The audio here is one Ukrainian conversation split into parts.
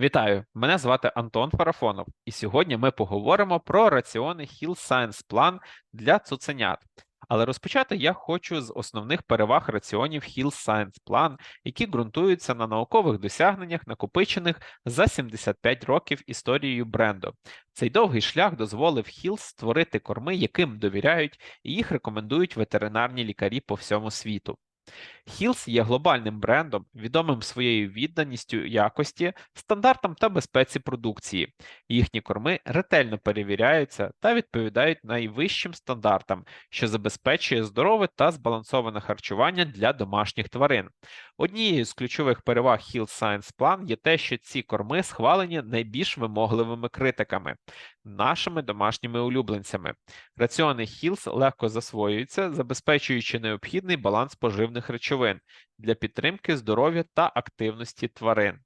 Вітаю! Мене звати Антон Фарафонов, і сьогодні ми поговоримо про раціони Hill Science Plan для цуценят. Але розпочати я хочу з основних переваг раціонів Hill Science Plan, які ґрунтуються на наукових досягненнях, накопичених за 75 років історією бренду. Цей довгий шлях дозволив Hill створити корми, яким довіряють, і їх рекомендують ветеринарні лікарі по всьому світу. Hills є глобальним брендом, відомим своєю відданістю якості, стандартам та безпеці продукції. Їхні корми ретельно перевіряються та відповідають найвищим стандартам, що забезпечує здорове та збалансоване харчування для домашніх тварин. Однією з ключових переваг Hills Science Plan є те, що ці корми схвалені найбільш вимогливими критиками, нашими домашніми улюбленцями. Раціони Hills легко засвоюються, забезпечуючи необхідний баланс поживних речовин для підтримки здоров'я та активності тварин.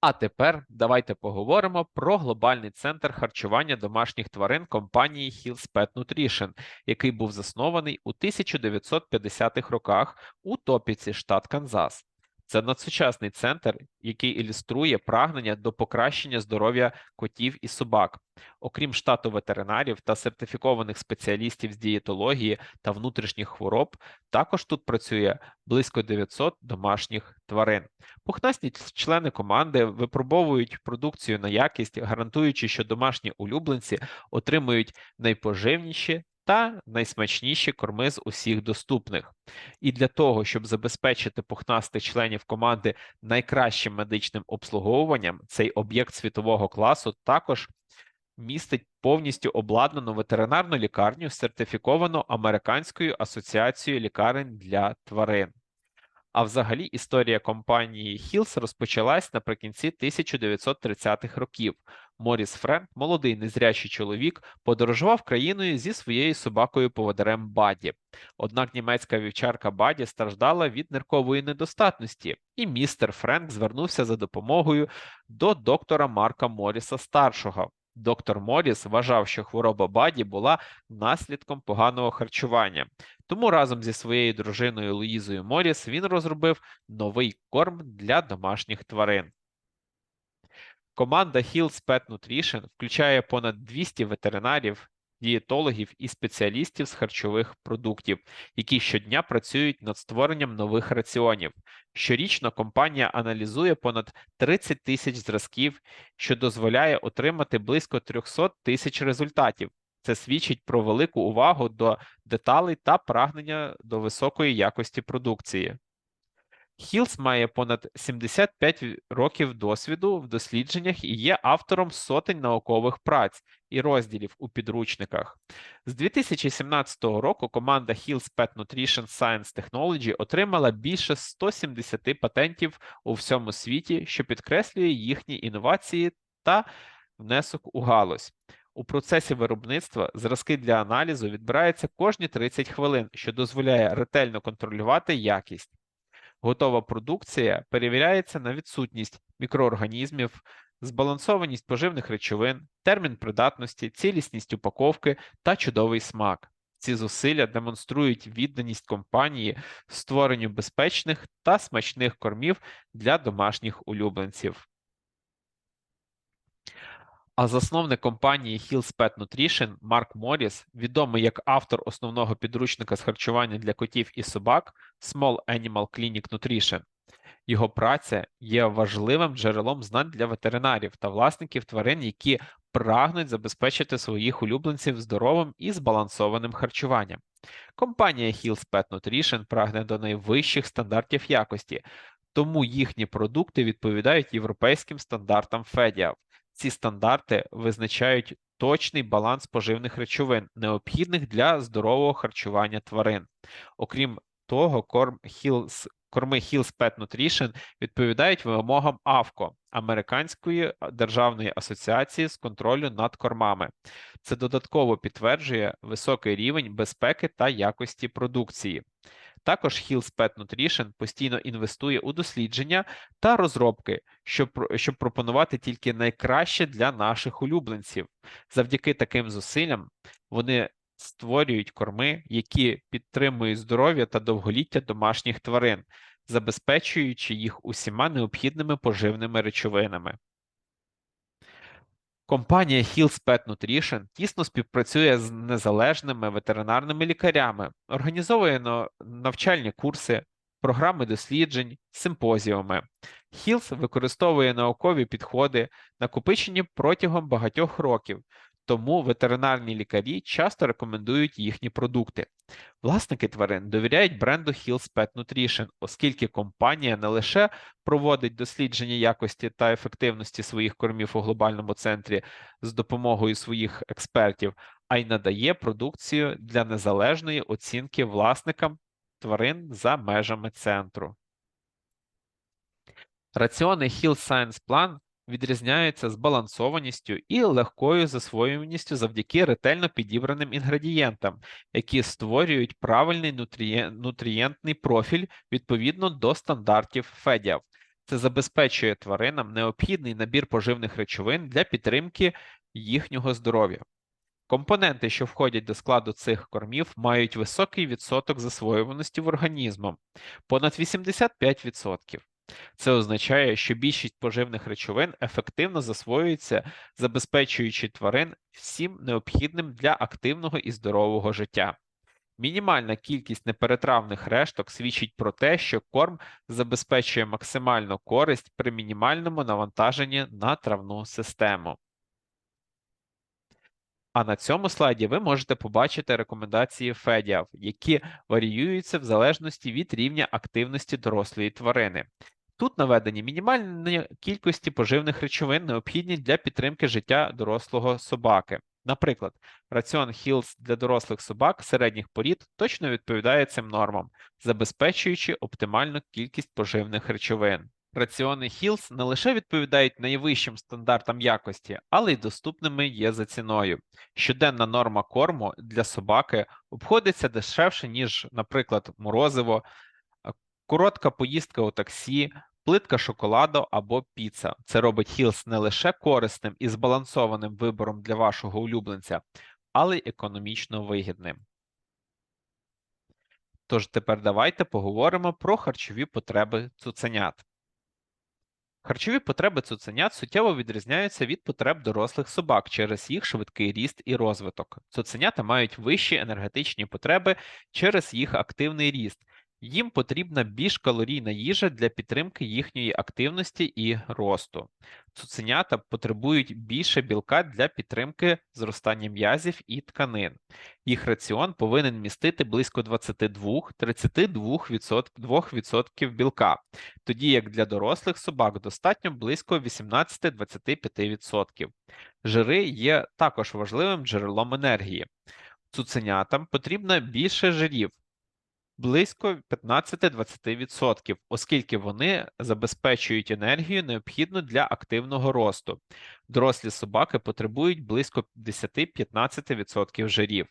А тепер давайте поговоримо про глобальний центр харчування домашніх тварин компанії Hills Pet Nutrition, який був заснований у 1950-х роках у Топіці, штат Канзас. Це надсучасний центр, який ілюструє прагнення до покращення здоров'я котів і собак. Окрім штату ветеринарів та сертифікованих спеціалістів з дієтології та внутрішніх хвороб, також тут працює близько 900 домашніх тварин. Пухнасті члени команди випробовують продукцію на якість, гарантуючи, що домашні улюбленці отримують найпоживніші та найсмачніші корми з усіх доступних. І для того, щоб забезпечити пухнастих членів команди найкращим медичним обслуговуванням, цей об'єкт світового класу також містить повністю обладнану ветеринарну лікарню, сертифіковану Американською асоціацією лікарень для тварин. А взагалі історія компанії Hills розпочалась наприкінці 1930-х років. Моріс Френк, молодий незрячий чоловік, подорожував країною зі своєю собакою поводирем Баді. Однак німецька вівчарка Баді страждала від ниркової недостатності, і містер Френк звернувся за допомогою до доктора Марка Моріса старшого. Доктор Моріс вважав, що хвороба Баді була наслідком поганого харчування. Тому разом зі своєю дружиною Луїзою Моріс він розробив новий корм для домашніх тварин. Команда Hills Pet Nutrition включає понад 200 ветеринарів, дієтологів і спеціалістів з харчових продуктів, які щодня працюють над створенням нових раціонів. Щорічно компанія аналізує понад 30 тисяч зразків, що дозволяє отримати близько 300 тисяч результатів. Це свідчить про велику увагу до деталей та прагнення до високої якості продукції. Хілс має понад 75 років досвіду в дослідженнях і є автором сотень наукових праць і розділів у підручниках. З 2017 року команда Hills Pet Nutrition Science Technology отримала більше 170 патентів у всьому світі, що підкреслює їхні інновації та внесок у галузь. У процесі виробництва зразки для аналізу відбираються кожні 30 хвилин, що дозволяє ретельно контролювати якість. Готова продукція перевіряється на відсутність мікроорганізмів, збалансованість поживних речовин, термін придатності, цілісність упаковки та чудовий смак. Ці зусилля демонструють відданість компанії створенню безпечних та смачних кормів для домашніх улюбленців. А засновник компанії Hills Pet Nutrition Марк Моріс, відомий як автор основного підручника з харчування для котів і собак Small Animal Clinic Nutrition. Його праця є важливим джерелом знань для ветеринарів та власників тварин, які прагнуть забезпечити своїх улюбленців здоровим і збалансованим харчуванням. Компанія Hills Pet Nutrition прагне до найвищих стандартів якості, тому їхні продукти відповідають європейським стандартам FEDIAV. Ці стандарти визначають точний баланс поживних речовин, необхідних для здорового харчування тварин. Окрім того, корм Hills, корми Hills Pet Nutrition відповідають вимогам АВКО Американської державної асоціації з контролю над кормами. Це додатково підтверджує високий рівень безпеки та якості продукції. Також Hills Pet Nutrition постійно інвестує у дослідження та розробки, щоб щоб пропонувати тільки найкраще для наших улюбленців. Завдяки таким зусиллям вони створюють корми, які підтримують здоров'я та довголіття домашніх тварин. забезпечуючи їх усіма необхідними поживними речовинами. Компанія Hills Pet Nutrition тісно співпрацює з незалежними ветеринарними лікарями, організовує навчальні курси, програми досліджень, симпозіуми. Hills використовує наукові підходи, накопичені протягом багатьох років, тому ветеринарні лікарі часто рекомендують їхні продукти. Власники тварин довіряють бренду Hills Pet Nutrition, оскільки компанія не лише проводить дослідження якості та ефективності своїх кормів у глобальному центрі з допомогою своїх експертів, а й надає продукцію для незалежної оцінки власникам тварин за межами центру. Раціони Hill Science Plan відрізняються збалансованістю і легкою засвоюваністю завдяки ретельно підібраним інгредієнтам, які створюють правильний нутріє- нутрієнтний профіль відповідно до стандартів ФЕДІАВ. Це забезпечує тваринам необхідний набір поживних речовин для підтримки їхнього здоров'я. Компоненти, що входять до складу цих кормів, мають високий відсоток засвоюваності в організмом понад 85%. Це означає, що більшість поживних речовин ефективно засвоюється, забезпечуючи тварин всім необхідним для активного і здорового життя. Мінімальна кількість неперетравних решток свідчить про те, що корм забезпечує максимальну користь при мінімальному навантаженні на травну систему. А на цьому слайді ви можете побачити рекомендації FEDIAV, які варіюються в залежності від рівня активності дорослої тварини. Тут наведені мінімальні кількості поживних речовин, необхідні для підтримки життя дорослого собаки. Наприклад, раціон Hills для дорослих собак середніх порід точно відповідає цим нормам, забезпечуючи оптимальну кількість поживних речовин. Раціони Hills не лише відповідають найвищим стандартам якості, але й доступними є за ціною. Щоденна норма корму для собаки обходиться дешевше, ніж, наприклад, морозиво, коротка поїздка у таксі, плитка шоколаду або піца. Це робить Hills не лише корисним і збалансованим вибором для вашого улюбленця, але й економічно вигідним. Тож тепер давайте поговоримо про харчові потреби цуценят. Харчові потреби цуценят суттєво відрізняються від потреб дорослих собак через їх швидкий ріст і розвиток. Цуценята мають вищі енергетичні потреби через їх активний ріст. Їм потрібна більш калорійна їжа для підтримки їхньої активності і росту. Цуценята потребують більше білка для підтримки зростання м'язів і тканин. Їх раціон повинен містити близько 22-32% білка, тоді як для дорослих собак достатньо близько 18-25%. Жири є також важливим джерелом енергії. Цуценятам потрібно більше жирів, близько 15-20%, оскільки вони забезпечують енергію, необхідну для активного росту. Дорослі собаки потребують близько 10-15% жирів.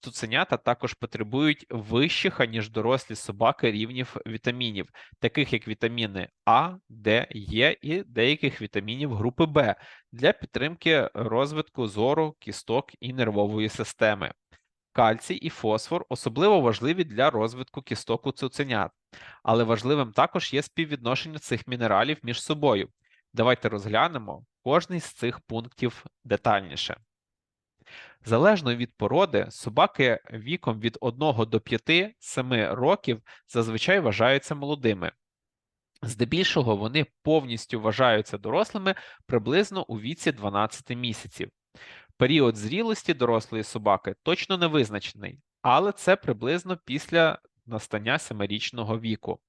Цуценята також потребують вищих, аніж дорослі собаки рівнів вітамінів, таких як вітаміни А, Д, Е і деяких вітамінів групи В для підтримки розвитку зору, кісток і нервової системи. Кальцій і фосфор особливо важливі для розвитку кісток у цуценят, але важливим також є співвідношення цих мінералів між собою. Давайте розглянемо кожний з цих пунктів детальніше. Залежно від породи, собаки віком від 1 до 5-7 років зазвичай вважаються молодими. Здебільшого вони повністю вважаються дорослими приблизно у віці 12 місяців. Період зрілості дорослої собаки точно не визначений, але це приблизно після настання семирічного віку.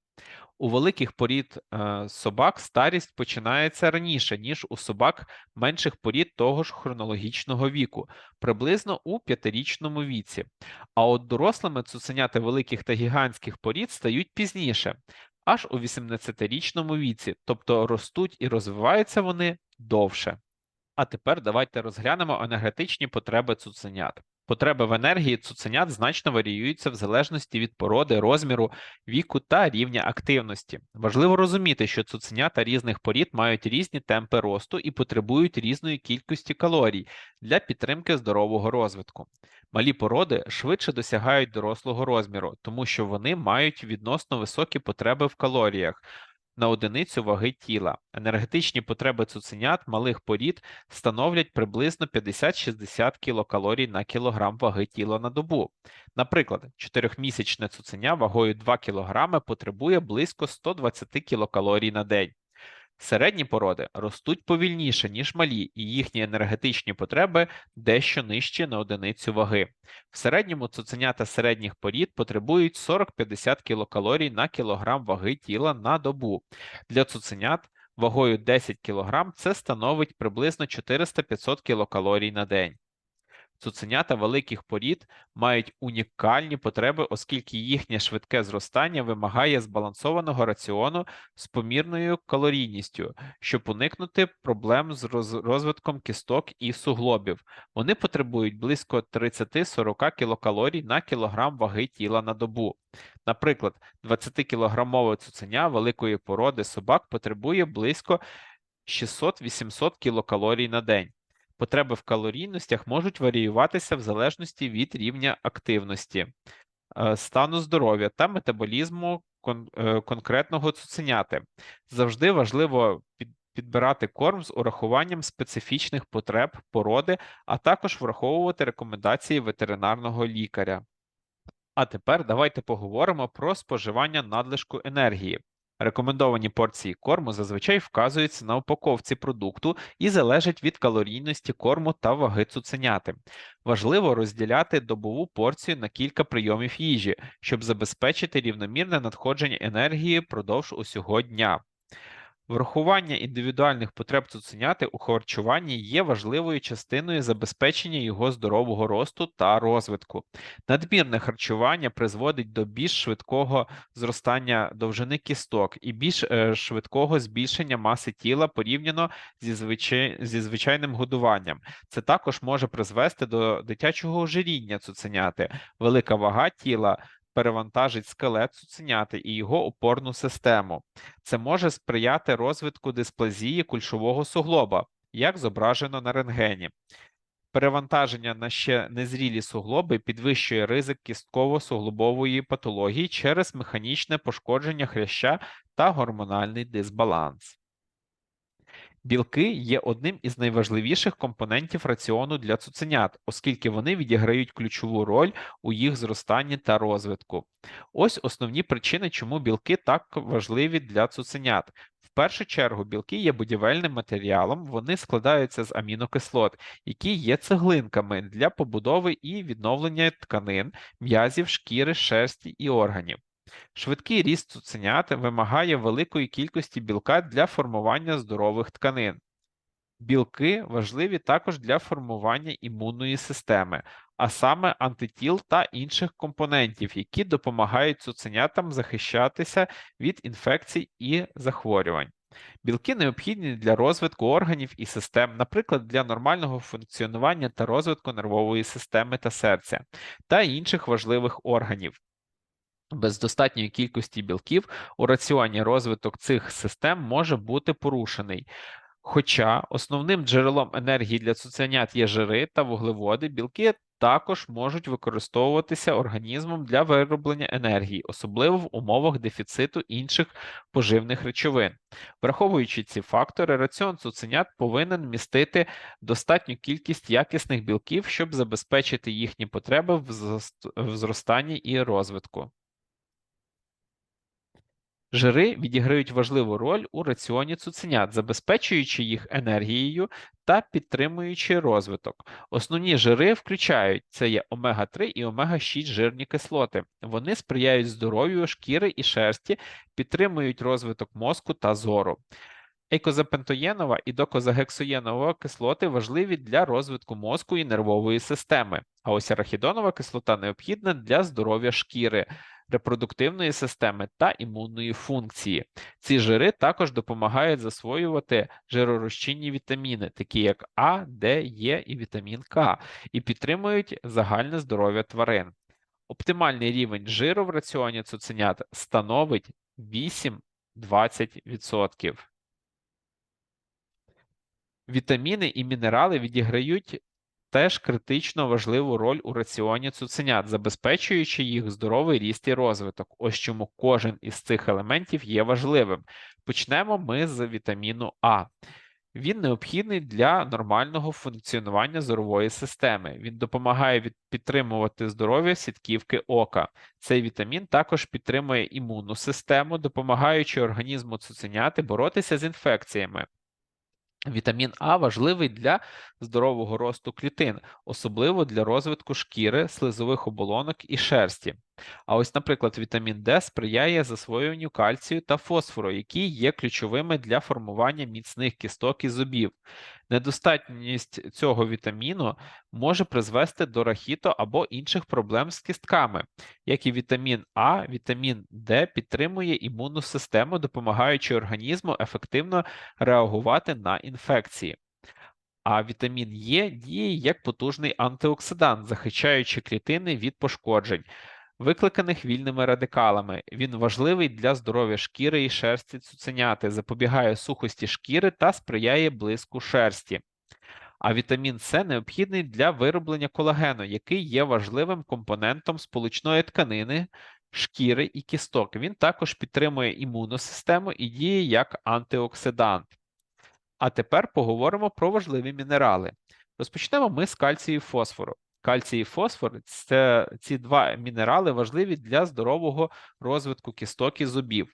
У великих порід е, собак старість починається раніше, ніж у собак менших порід того ж хронологічного віку, приблизно у п'ятирічному віці. А от дорослими цуценяти великих та гігантських порід стають пізніше, аж у 18-річному віці, тобто ростуть і розвиваються вони довше. А тепер давайте розглянемо енергетичні потреби цуценят. Потреби в енергії цуценят значно варіюються в залежності від породи, розміру, віку та рівня активності. Важливо розуміти, що цуценята різних порід мають різні темпи росту і потребують різної кількості калорій для підтримки здорового розвитку. Малі породи швидше досягають дорослого розміру, тому що вони мають відносно високі потреби в калоріях на одиницю ваги тіла. Енергетичні потреби цуценят малих порід становлять приблизно 50-60 кілокалорій на кілограм ваги тіла на добу. Наприклад, 4-місячне цуценя вагою 2 кг потребує близько 120 кілокалорій на день. Середні породи ростуть повільніше, ніж малі, і їхні енергетичні потреби дещо нижчі на одиницю ваги. В середньому цуценята середніх порід потребують 40-50 кілокалорій на кілограм ваги тіла на добу. Для цуценят вагою 10 кг це становить приблизно 400-500 кілокалорій на день. Цуценята великих порід мають унікальні потреби, оскільки їхнє швидке зростання вимагає збалансованого раціону з помірною калорійністю, щоб уникнути проблем з розвитком кісток і суглобів. Вони потребують близько 30-40 кілокалорій на кілограм ваги тіла на добу. Наприклад, 20-кілограмове цуценя великої породи собак потребує близько 600-800 кілокалорій на день. Потреби в калорійностях можуть варіюватися в залежності від рівня активності, е, стану здоров'я та метаболізму е, конкретного цуценяти. Завжди важливо підбирати корм з урахуванням специфічних потреб породи, а також враховувати рекомендації ветеринарного лікаря. А тепер давайте поговоримо про споживання надлишку енергії. Рекомендовані порції корму зазвичай вказуються на упаковці продукту і залежать від калорійності корму та ваги цуценяти. Важливо розділяти добову порцію на кілька прийомів їжі, щоб забезпечити рівномірне надходження енергії впродовж усього дня. Врахування індивідуальних потреб цуценяти у харчуванні є важливою частиною забезпечення його здорового росту та розвитку. Надмірне харчування призводить до більш швидкого зростання довжини кісток і більш е, швидкого збільшення маси тіла порівняно зі, звичай... зі звичайним годуванням. Це також може призвести до дитячого ожиріння цуценяти, велика вага тіла. Перевантажить скелет цуценяти і його опорну систему. Це може сприяти розвитку дисплазії кульшового суглоба, як зображено на рентгені. Перевантаження на ще незрілі суглоби підвищує ризик кістково-суглобової патології через механічне пошкодження хряща та гормональний дисбаланс. Білки є одним із найважливіших компонентів раціону для цуценят, оскільки вони відіграють ключову роль у їх зростанні та розвитку. Ось основні причини, чому білки так важливі для цуценят. В першу чергу білки є будівельним матеріалом, вони складаються з амінокислот, які є цеглинками для побудови і відновлення тканин, м'язів, шкіри, шерсті і органів. Швидкий ріст цуценят вимагає великої кількості білка для формування здорових тканин. Білки важливі також для формування імунної системи, а саме антитіл та інших компонентів, які допомагають цуценятам захищатися від інфекцій і захворювань. Білки необхідні для розвитку органів і систем, наприклад, для нормального функціонування та розвитку нервової системи та серця, та інших важливих органів. Без достатньої кількості білків у раціоні розвиток цих систем може бути порушений. Хоча основним джерелом енергії для цуценят є жири та вуглеводи, білки також можуть використовуватися організмом для вироблення енергії, особливо в умовах дефіциту інших поживних речовин. Враховуючи ці фактори, раціон цуценят повинен містити достатню кількість якісних білків, щоб забезпечити їхні потреби в зростанні і розвитку. Жири відіграють важливу роль у раціоні цуценят, забезпечуючи їх енергією та підтримуючи розвиток. Основні жири включають це є омега-3 і омега-6 жирні кислоти. Вони сприяють здоров'ю шкіри і шерсті, підтримують розвиток мозку та зору. Ейкозапентоєнова і докозагексоєнова кислоти важливі для розвитку мозку і нервової системи, а ось арахідонова кислота необхідна для здоров'я шкіри, репродуктивної системи та імунної функції. Ці жири також допомагають засвоювати жиророзчинні вітаміни, такі як А, Д, Е і вітамін К, і підтримують загальне здоров'я тварин. Оптимальний рівень жиру в раціоні цуценят становить 8-20%. Вітаміни і мінерали відіграють теж критично важливу роль у раціоні цуценят, забезпечуючи їх здоровий ріст і розвиток. Ось чому кожен із цих елементів є важливим. Почнемо ми з вітаміну А. Він необхідний для нормального функціонування зорової системи. Він допомагає підтримувати здоров'я сітківки ока. Цей вітамін також підтримує імунну систему, допомагаючи організму цуценяти боротися з інфекціями. Вітамін А важливий для здорового росту клітин, особливо для розвитку шкіри, слизових оболонок і шерсті. А ось, наприклад, вітамін Д сприяє засвоюванню кальцію та фосфору, які є ключовими для формування міцних кісток і зубів. Недостатність цього вітаміну може призвести до рахіту або інших проблем з кістками. Як і вітамін А, вітамін Д підтримує імунну систему, допомагаючи організму ефективно реагувати на інфекції. А вітамін Е діє як потужний антиоксидант, захищаючи клітини від пошкоджень, викликаних вільними радикалами. Він важливий для здоров'я шкіри і шерсті цуценяти, запобігає сухості шкіри та сприяє блиску шерсті. А вітамін С необхідний для вироблення колагену, який є важливим компонентом сполучної тканини, шкіри і кісток. Він також підтримує імунну систему і діє як антиоксидант. А тепер поговоримо про важливі мінерали. Розпочнемо ми з кальцію і фосфору. Кальцій і фосфор це ці два мінерали важливі для здорового розвитку кісток і зубів.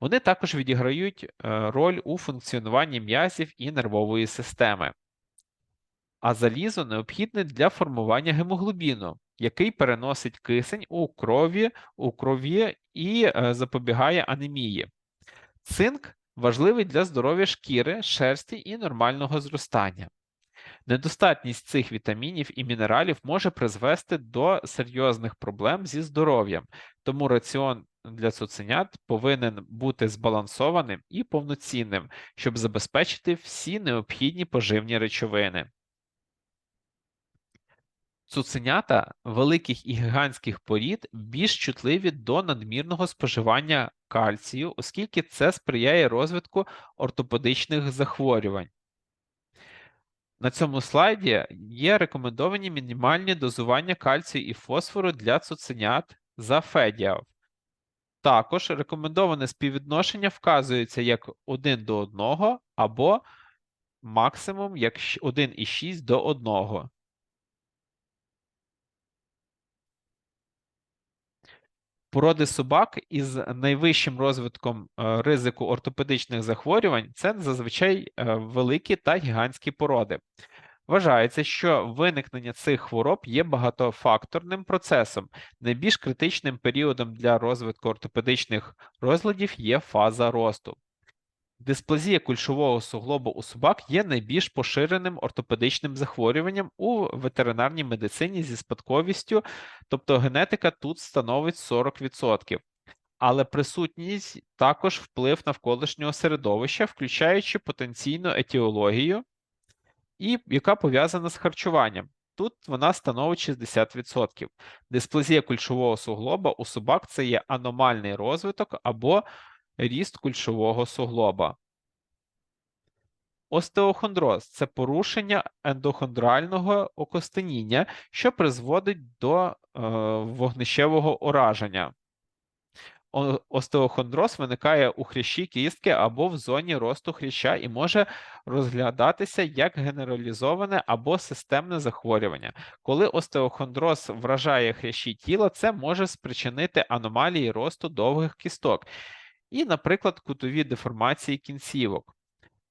Вони також відіграють е, роль у функціонуванні м'язів і нервової системи. А залізо необхідне для формування гемоглобіну, який переносить кисень у крові, у крові і е, запобігає анемії. Цинк важливий для здоров'я шкіри, шерсті і нормального зростання. Недостатність цих вітамінів і мінералів може призвести до серйозних проблем зі здоров'ям, тому раціон для цуценят повинен бути збалансованим і повноцінним, щоб забезпечити всі необхідні поживні речовини. Цуценята великих і гігантських порід більш чутливі до надмірного споживання кальцію, оскільки це сприяє розвитку ортопедичних захворювань. На цьому слайді є рекомендовані мінімальні дозування кальцію і фосфору для цуценят за федіав. Також рекомендоване співвідношення вказується як 1 до 1 або максимум як 1,6 до 1. Породи собак із найвищим розвитком е, ризику ортопедичних захворювань це зазвичай е, великі та гігантські породи. Вважається, що виникнення цих хвороб є багатофакторним процесом. Найбільш критичним періодом для розвитку ортопедичних розладів є фаза росту. Дисплазія кульшового суглобу у собак є найбільш поширеним ортопедичним захворюванням у ветеринарній медицині зі спадковістю, тобто генетика тут становить 40%. Але присутність також вплив навколишнього середовища, включаючи потенційну етіологію, і яка пов'язана з харчуванням. Тут вона становить 60%. Дисплазія кульшового суглоба у собак це є аномальний розвиток або ріст кульшового суглоба. Остеохондроз це порушення ендохондрального окостеніння, що призводить до е, вогнищевого ураження. Остеохондроз виникає у хрящі кістки або в зоні росту хряща і може розглядатися як генералізоване або системне захворювання. Коли остеохондроз вражає хрящі тіла, це може спричинити аномалії росту довгих кісток і, наприклад, кутові деформації кінцівок.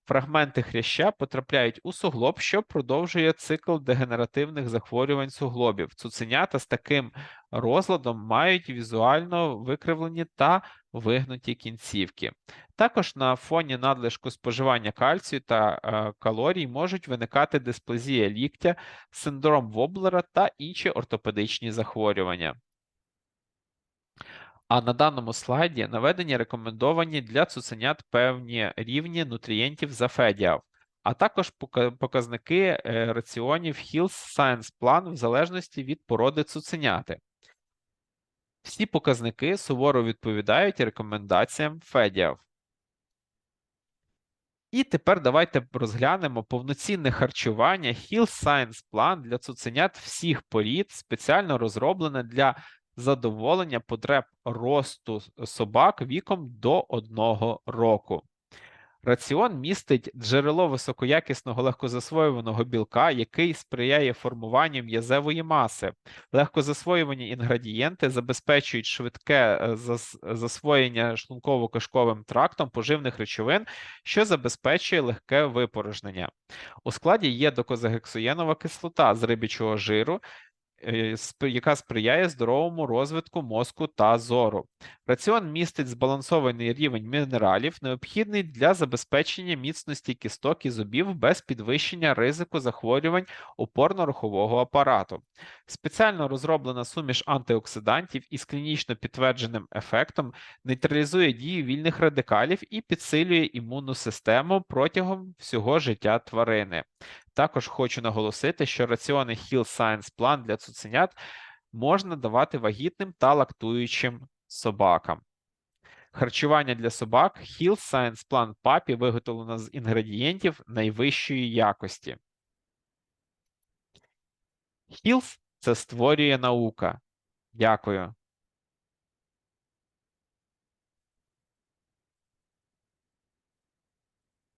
Фрагменти хряща потрапляють у суглоб, що продовжує цикл дегенеративних захворювань суглобів. Цуценята з таким розладом мають візуально викривлені та вигнуті кінцівки. Також на фоні надлишку споживання кальцію та е, калорій можуть виникати дисплазія ліктя, синдром Воблера та інші ортопедичні захворювання. А на даному слайді наведені рекомендовані для цуценят певні рівні нутрієнтів за федіав, а також показники е, раціонів Hills Science Plan в залежності від породи цуценяти. Всі показники суворо відповідають рекомендаціям федіав. І тепер давайте розглянемо повноцінне харчування Hill Science Plan для цуценят всіх порід, спеціально розроблене для задоволення потреб росту собак віком до одного року. Раціон містить джерело високоякісного легкозасвоюваного білка, який сприяє формуванню м'язевої маси. Легкозасвоювані інгредієнти забезпечують швидке е, засвоєння шлунково-кишковим трактом поживних речовин, що забезпечує легке випорожнення. У складі є докозагексоєнова кислота з рибічого жиру, яка сприяє здоровому розвитку мозку та зору. Раціон містить збалансований рівень мінералів, необхідний для забезпечення міцності кісток і зубів без підвищення ризику захворювань опорно-рухового апарату. Спеціально розроблена суміш антиоксидантів із клінічно підтвердженим ефектом нейтралізує дію вільних радикалів і підсилює імунну систему протягом всього життя тварини. Також хочу наголосити, що раціони Hill Science Plan для цуценят можна давати вагітним та лактуючим собакам. Харчування для собак Hill Science Plan Puppy виготовлено з інгредієнтів найвищої якості. Hills – це створює наука. Дякую.